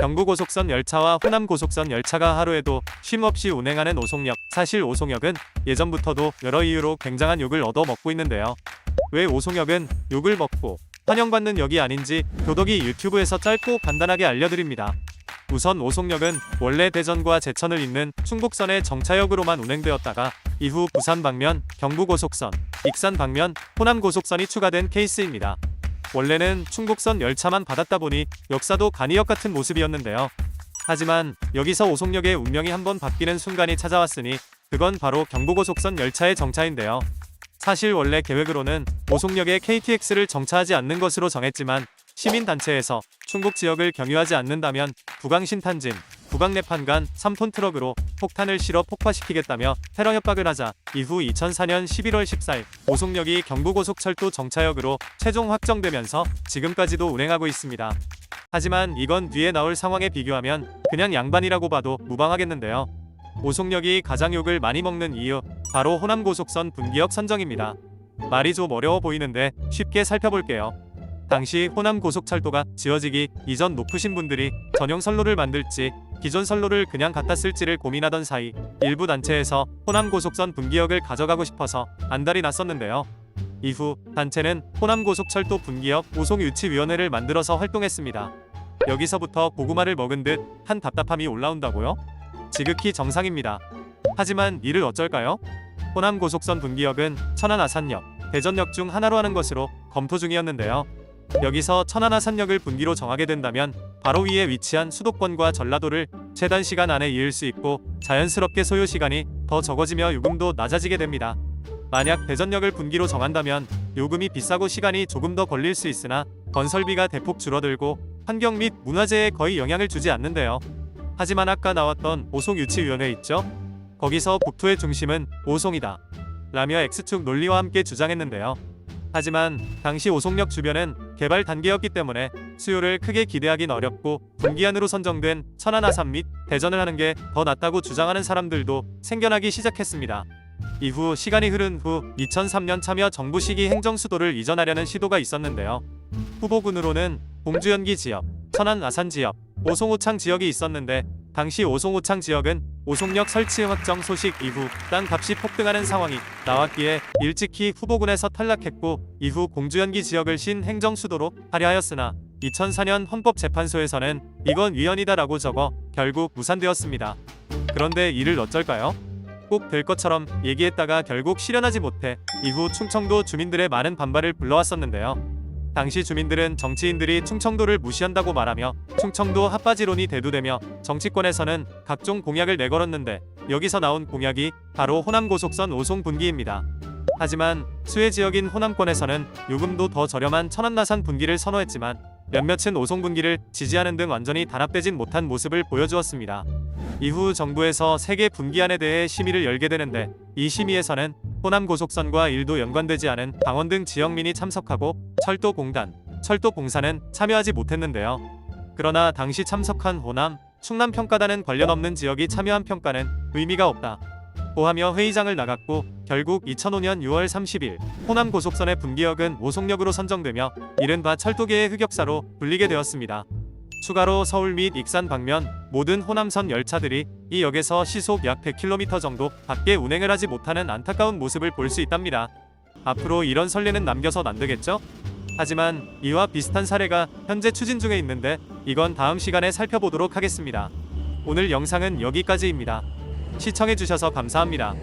경부고속선 열차와 호남고속선 열차가 하루에도 쉼없이 운행하는 오송역. 사실 오송역은 예전부터도 여러 이유로 굉장한 욕을 얻어먹고 있는데요. 왜 오송역은 욕을 먹고 환영받는 역이 아닌지 교덕이 유튜브에서 짧고 간단하게 알려드립니다. 우선 오송역은 원래 대전과 제천을 잇는 충북선의 정차역으로만 운행되었다가 이후 부산 방면, 경부고속선, 익산 방면, 호남고속선이 추가된 케이스입니다. 원래는 충북선 열차만 받았다 보니 역사도 간이역 같은 모습이었는데요. 하지만 여기서 오송역의 운명이 한번 바뀌는 순간이 찾아왔으니 그건 바로 경부고속선 열차의 정차인데요. 사실 원래 계획으로는 오송역에 KTX를 정차하지 않는 것으로 정했지만 시민단체에서 충북 지역을 경유하지 않는다면 부강신탄진, 부강내판 간 3톤 트럭으로 폭탄을 실어 폭파시키겠다며 테러 협박을 하자 이후 2004년 11월 14일 오송역이 경부고속철도 정차역으로 최종 확정되면서 지금까지도 운행하고 있습니다. 하지만 이건 뒤에 나올 상황에 비교하면 그냥 양반이라고 봐도 무방하겠는데요. 오송역이 가장 욕을 많이 먹는 이유 바로 호남고속선 분기역 선정입니다. 말이 좀 어려워 보이는데 쉽게 살펴볼게요. 당시 호남고속철도가 지어지기 이전 높으신 분들이 전용 선로를 만들지 기존 선로를 그냥 갖다 쓸지를 고민하던 사이 일부 단체에서 호남고속선 분기역을 가져가고 싶어서 안달이 났었는데요. 이후 단체는 호남고속철도 분기역 오송유치위원회를 만들어서 활동했습니다. 여기서부터 고구마를 먹은 듯 한 답답함이 올라온다고요? 지극히 정상입니다. 하지만 이를 어쩔까요? 호남고속선 분기역은 천안 아산역, 대전역 중 하나로 하는 것으로 검토 중이었는데요. 여기서 천안 아산역을 분기로 정하게 된다면 바로 위에 위치한 수도권과 전라도를 최단 시간 안에 이을 수 있고 자연스럽게 소요 시간이 더 적어지며 요금도 낮아지게 됩니다. 만약 대전역을 분기로 정한다면 요금이 비싸고 시간이 조금 더 걸릴 수 있으나 건설비가 대폭 줄어들고 환경 및 문화재에 거의 영향을 주지 않는데요. 하지만 아까 나왔던 오송 유치위원회 있죠? 거기서 국토의 중심은 오송이다. 라며 X축 논리와 함께 주장했는데요. 하지만 당시 오송역 주변은 개발 단계였기 때문에 수요를 크게 기대하긴 어렵고 분기안으로 선정된 천안 아산 및 대전을 하는 게 더 낫다고 주장하는 사람들도 생겨나기 시작했습니다. 이후 시간이 흐른 후 2003년 참여 정부 시기 행정 수도를 이전하려는 시도가 있었는데요. 후보군으로는 공주연기 지역, 천안 아산 지역, 오송오창 지역이 있었는데 당시 오송오창 지역은 오송역 설치 확정 소식 이후 땅 값이 폭등하는 상황이 나왔기에 일찍이 후보군에서 탈락했고 이후 공주연기 지역을 신행정 수도로 하려 하였으나 2004년 헌법재판소에서는 이건 위헌이다라고 적어 결국 무산되었습니다. 그런데 이를 어쩔까요? 꼭 될 것처럼 얘기했다가 결국 실현하지 못해 이후 충청도 주민들의 많은 반발을 불러왔었는데요. 당시 주민들은 정치인들이 충청도를 무시한다고 말하며 충청도 핫바지론이 대두되며 정치권에서는 각종 공약을 내걸었는데 여기서 나온 공약이 바로 호남고속선 오송 분기입니다. 하지만 수해 지역인 호남권에서는 요금도 더 저렴한 천안나산 분기를 선호했지만 몇몇은 오송 분기를 지지하는 등 완전히 단합되진 못한 모습을 보여주었습니다. 이후 정부에서 세계 분기안에 대해 심의를 열게 되는데 이 심의에서는 호남고속선과 일도 연관되지 않은 강원 등 지역민이 참석하고 철도공단, 철도공사는 참여하지 못했는데요. 그러나 당시 참석한 호남, 충남 평가단은 관련 없는 지역이 참여한 평가는 의미가 없다. 고하며 회의장을 나갔고 결국 2005년 6월 30일 호남 고속선의 분기역은 오송역으로 선정되며 이른바 철도계의 흑역사로 불리게 되었습니다. 추가로 서울 및 익산 방면 모든 호남선 열차들이 이 역에서 시속 약 100km 정도 밖에 운행을 하지 못하는 안타까운 모습을 볼 수 있답니다. 앞으로 이런 선례는 남겨선 안 되겠죠? 하지만 이와 비슷한 사례가 현재 추진 중에 있는데 이건 다음 시간에 살펴보도록 하겠습니다. 오늘 영상은 여기까지입니다. 시청해주셔서 감사합니다.